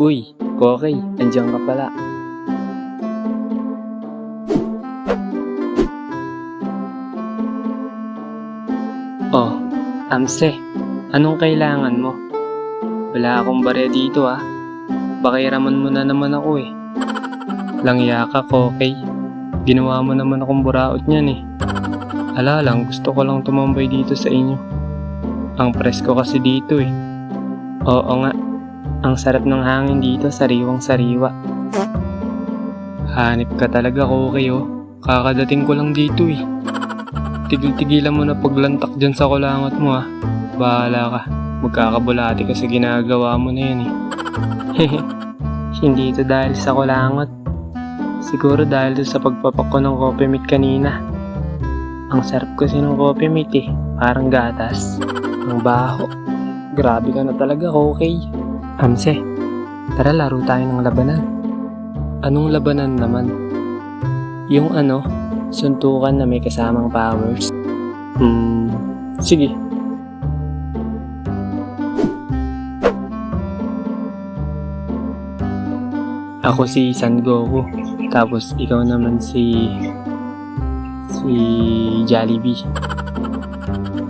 Uy, Kokey, andiyan ka pala. Oh, Amse, anong kailangan mo? Wala akong barya dito ah. Pakiraman mo na naman ako eh. Langya ka, Kokey. Ginawa mo naman akong buraot niyan eh. Ala lang, gusto ko lang tumambay dito sa inyo. Ang presko kasi dito eh. Oo nga, ang sarap ng hangin dito, sariwang sariwa. Hanip ka talaga, Kokey oh. Kakadating ko lang dito eh. Tigil-tigilan mo na paglantak dyan sa kulangot mo ah. Bahala ka. Magkakabulati ka sa ginagawa mo na yan eh. Hindi ito dahil sa kulangot. Siguro dahil sa pagpapak ko ng coffee meat kanina. Ang sarap kasi ng coffee meat eh. Parang gatas. Ang baho. Grabe ka na talaga, okay. Amse, tara laro tayo ng labanan. Anong labanan naman? Yung ano, suntukan na may kasamang powers. Hmm, sige. Ako si San Goku, tapos ikaw naman si... si Jollibee.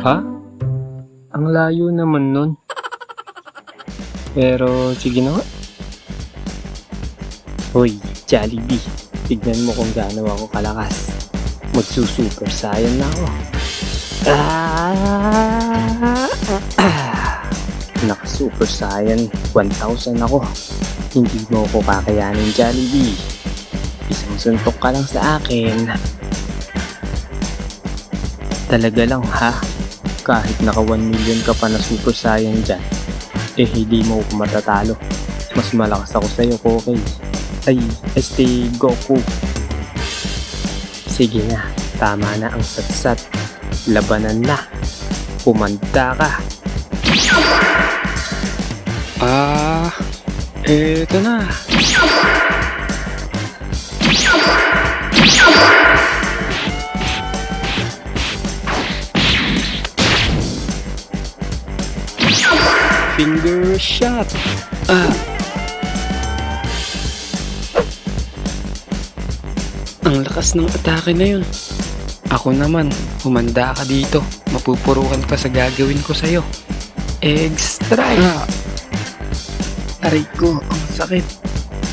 Ha? Ang layo naman nun. Pero sige na nga. Hoy, Jollibee. Tignan mo kung gaano ako kalakas. Magsusuper saiyan na ako. Ah! ah. Naka-super saiyan 1,000 ako. Hindi mo ako kakayanin, Jollibee. Isang suntok ka lang sa akin. Talaga lang, ha? Kahit naka 1 million ka pa na super saiyan dyan, eh hindi mo ako matatalo. Mas malakas ako sa'yo, Kokey. Ay, este Goku. Sige na, tama na ang satsat. Labanan na. Pumanda ka. Ah, eto na. Finger shot. Ah. Ang lakas ng atake na yun. Ako naman, humanda ka dito. Mapupurukan ka sa gagawin ko sa'yo. Egg strike! Ah. Aray ko, ang sakit.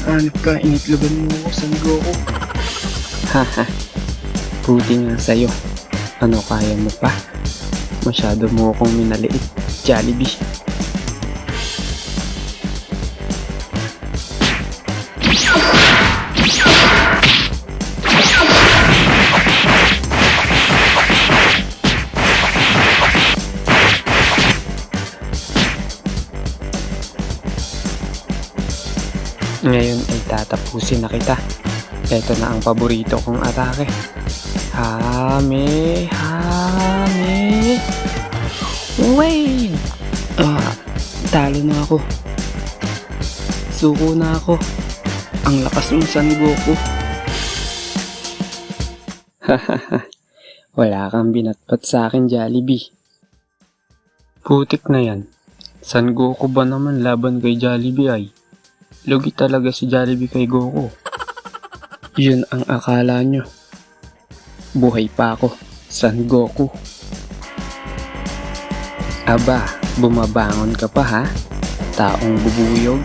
Hanip ka, initlogan mo ako sa Goku. Haha. Buti nga sa'yo. Ano kaya mo pa? Masyado mo akong minaliit. Jollibee. Ngayon ay tatapusin na kita. Ito na ang paborito kong atake. Hame, hame. Wave! Ah, talo na ako. Suko na ako. Ang lakas mo, San Goku. Wala kang binatpat sa akin, Jollibee. Putik na yan. San Goku ba naman laban kay Jollibee ay? Lugi talaga si Jollibee kay Goku. Yun ang akala nyo. Buhay pa ako, San Goku. Aba, bumabangon ka pa ha? Taong bubuyog?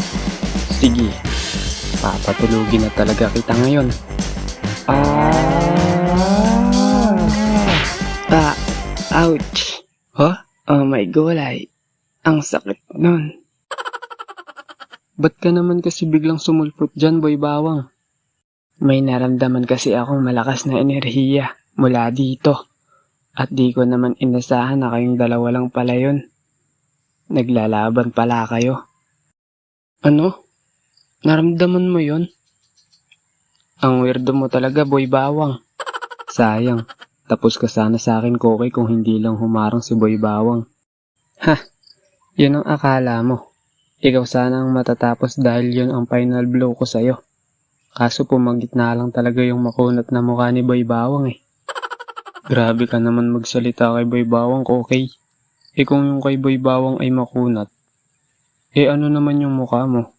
Sige, papatulugin na talaga kita ngayon. Ah! Ah, ouch. Huh? Oh my gulay. Ang sakit nun. Ba't ka naman kasi biglang sumulpot dyan, boy bawang? May naramdaman kasi akong malakas na enerhiya mula dito. At di ko naman inasahan na kayong dalawa lang pala yun. Naglalaban pala kayo. Ano? Naramdaman mo yun? Ang weirdo mo talaga, boy bawang. Sayang, tapos ka sana sa akin, Kokey, kung hindi lang humarang si boy bawang. Ha, yun ang akala mo. Ikaw sana ang matatapos dahil yun ang final blow ko sa'yo. Kaso pumagit na lang talaga yung makunat na mukha ni Boy Bawang eh. Grabe ka naman magsalita kay Boy Bawang, okay? Eh kung yung kay Boy Bawang ay makunat, eh ano naman yung mukha mo?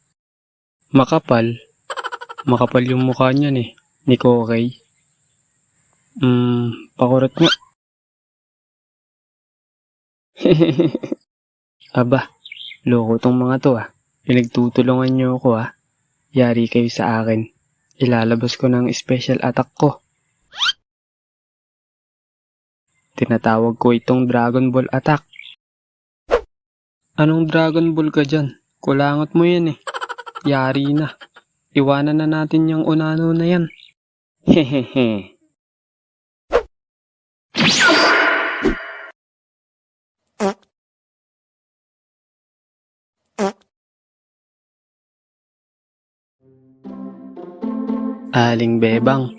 Makapal. Makapal yung mukha niyan eh, ni Kokay. Hmm, pakurat nga. Aba, loko tong mga to ah. Pinagtutulungan niyo ako ah. Yari kayo sa akin. Ilalabas ko ng special attack ko. Tinatawag ko itong Dragon Ball attack. Anong Dragon Ball ka dyan? Kulangot mo yan eh. Yari na. Iwanan na natin yung unano na yan. Hehehe. Aling Bebang.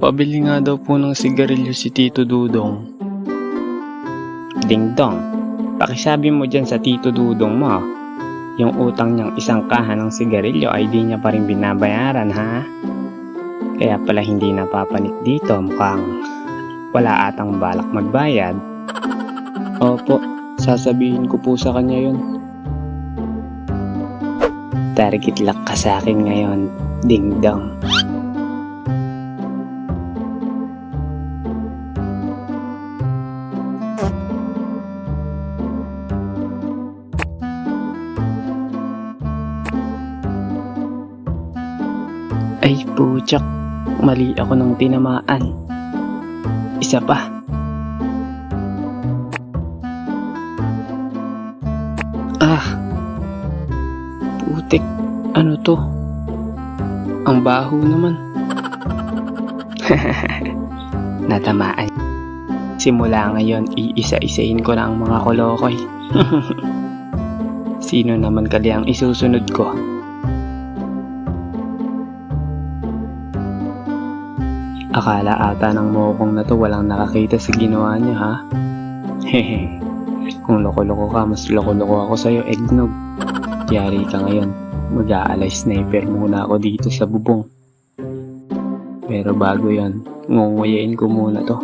Pabili nga daw po ng sigarilyo si Tito Dudong. Ding dong, pakisabi mo dyan sa Tito Dudong mo. Yung utang niyang isang kahan ng sigarilyo ay di niya pa rin binabayaran ha? Kaya pala hindi napapanik dito mukhang wala atang balak magbayad. Opo, sasabihin ko po sa kanya yun. Target lock ka sa akin ngayon, ding dong. Ay putyak, mali ako ng tinamaan. Isa pa. Putik, ano to? Ang baho naman. Natamaan. Simula ngayon, iisa-isain ko na ang mga kolokoy. Sino naman kali ang isusunod ko? Akala ata ng mokong na to walang nakakita sa ginawa niya ha? Hehe. Kung loko-loko ka, mas loko-loko ako sa'yo, eggnog. Yari ka ngayon. Mag-aalay sniper muna ako dito sa bubong. Pero bago yan, ngunguyain ko muna to.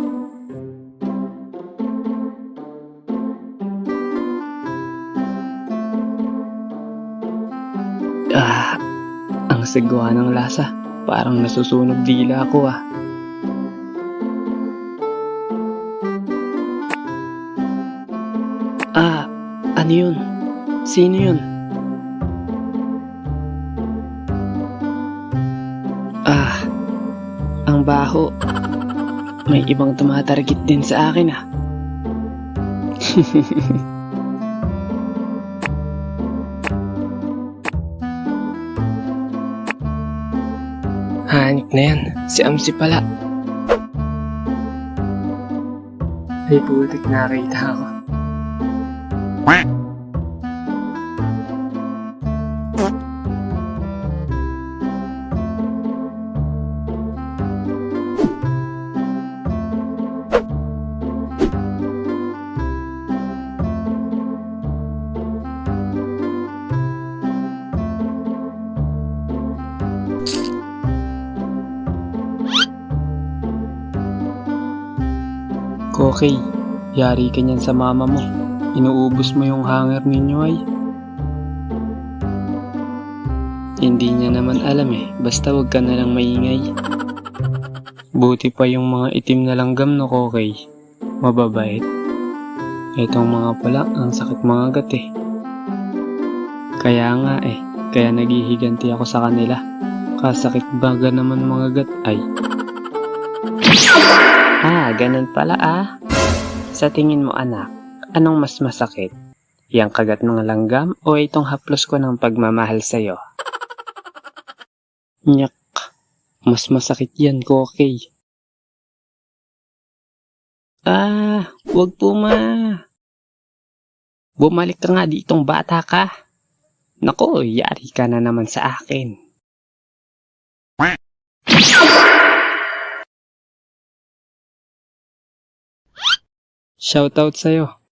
Ah, ang sagwa ng lasa. Parang nasusunog dila ko ah. Ah, ano yun? Sino yun? Ang baho. May ibang tumatarget din sa akin ah. Hanik na yan. Si Amsi pala. Ay putik nakita ako. Kokey, yari ka niyan sa mama mo. Inuubos mo yung hanger ninyo ay. Hindi niya naman alam eh, basta wag ka na lang maingay. Buti pa yung mga itim na langgam no Kokey. Mababait. Itong mga pala, ang sakit mga gat eh. Kaya nga eh, kaya naghihiganti ako sa kanila. Kasakit baga naman mga gat ay. Ah, ganun pala ah. Sa tingin mo anak, anong mas masakit? Yang kagat ng langgam o itong haplos ko ng pagmamahal sa'yo? Nyak, mas masakit yan, Kokey. Ah, wag po ma. Bumalik ka nga ditong bata ka. Nako, yari ka na naman sa akin. Shoutout sa'yo.